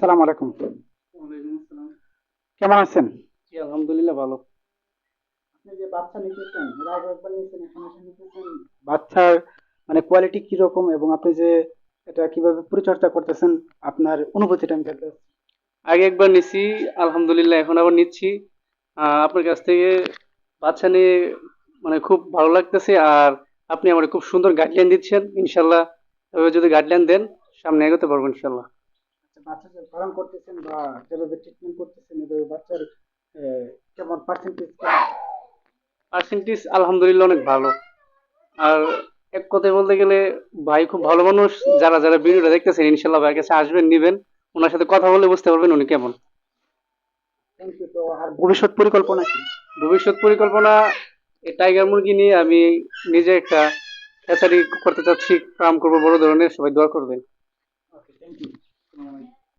সালাম আলাইকুম। কেমন আছেন? আলহামদুলিল্লাহ ভালো। আপনি যে বাচ্চা নিতেছেন একবার নিয়েছেন নিতেছেন বাচ্চার মানে কোয়ালিটি কীরকম এবং আপনি যে এটা কীভাবে পরিচর্যা করতেছেন আপনার অনুভূতিটা আমি জানতে আগে একবার নিছি আলহামদুলিল্লাহ এখন আবার নিচ্ছি। আপনার কাছ থেকে বাচ্চা নিয়ে মানে খুব ভালো লাগতেছে আর আপনি আমার খুব সুন্দর গাইডলাইন দিচ্ছেন ইনশাল্লাহ। যদি গাইডলাইন দেন সামনে এগোতে পারব ইনশাল্লাহ। বাচ্চা যে পালন করতেছেন বা যেভাবে ট্রিটমেন্ট করতেছেন এভাবে বাচ্চার কেমন পার্সেন্টেজ পার্সেন্টেজ আলহামদুলিল্লাহ অনেক ভালো। আর এক কথায় বলতে গেলে ভাই খুব ভালো মানুষ। যারা যারা ভিডিওটা দেখতেছেন ইনশাল্লাহ ভাইয়ের কাছে আসবেন নিবেন। ওনার সাথে কথা বলে বুঝতে পারবেন উনি কেমন। থ্যাংক ইউ তো আর ভবিষ্যৎ পরিকল্পনা কি? ভবিষ্যৎ পরিকল্পনা এই টাইগার মুরগি নিয়ে আমি নিজে একটা খেসারি করতে চাচ্ছি। ফার্ম করব বড় ধরনের সবাই দোয়া করবেন। Okay thank you